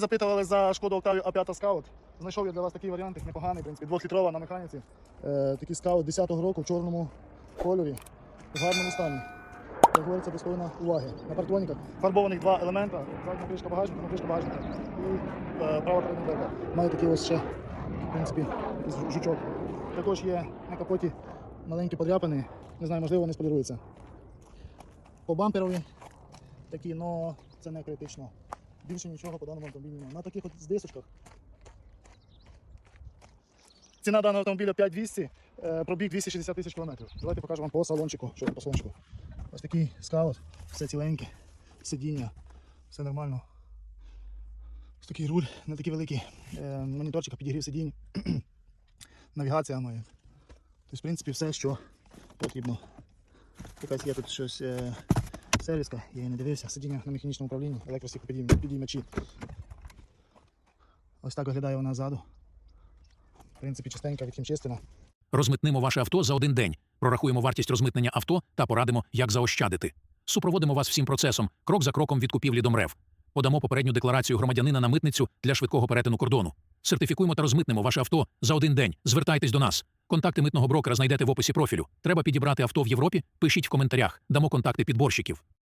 Запитували за шкоду Octavia A5 Scout. Знайшов я для вас такий варіант, непоганий, в принципі, двохлітрова на механіці. Е, такий скаут 10-го року в чорному кольорі, в гарному стані. Як говориться, достойна уваги. На партроніках фарбованих два елемента, задня кришка багажника, кришка багажника і е, права передня дверка. Має такий ось ще, в принципі, жучок. Також є на капоті маленькі подряпини, не знаю, можливо, вони споліруються. По бамперові такі, але це не критично. Більше нічого по даному автомобілю немає. На таких от з дисочках. Ціна даного автомобіля 5200, е, пробіг 260 тисяч кілометрів. Давайте покажу вам по салончику. Що по салончику. Ось такий скаут, все ціленьке, сидіння, все нормально. Ось такий руль, не такий великий. Е, моніторчик, підігрів сидінь. Навігація має. Тобто, в принципі, все, що потрібно. Якась є тут щось. Сервіска, я не дивився, сидіння на механічному управлінні, електросікопідіймачі. Ось так виглядає вона ззаду. В принципі, чистенька відхімчистена. Розмитнимо ваше авто за один день. Прорахуємо вартість розмитнення авто та порадимо, як заощадити. Супроводимо вас всім процесом, крок за кроком від купівлі до МРЕВ. Подамо попередню декларацію громадянина на митницю для швидкого перетину кордону. Сертифікуємо та розмитнемо ваше авто за один день. Звертайтесь до нас. Контакти митного брокера знайдете в описі профілю. Треба підібрати авто в Європі? Пишіть в коментарях. Дамо контакти підборщиків.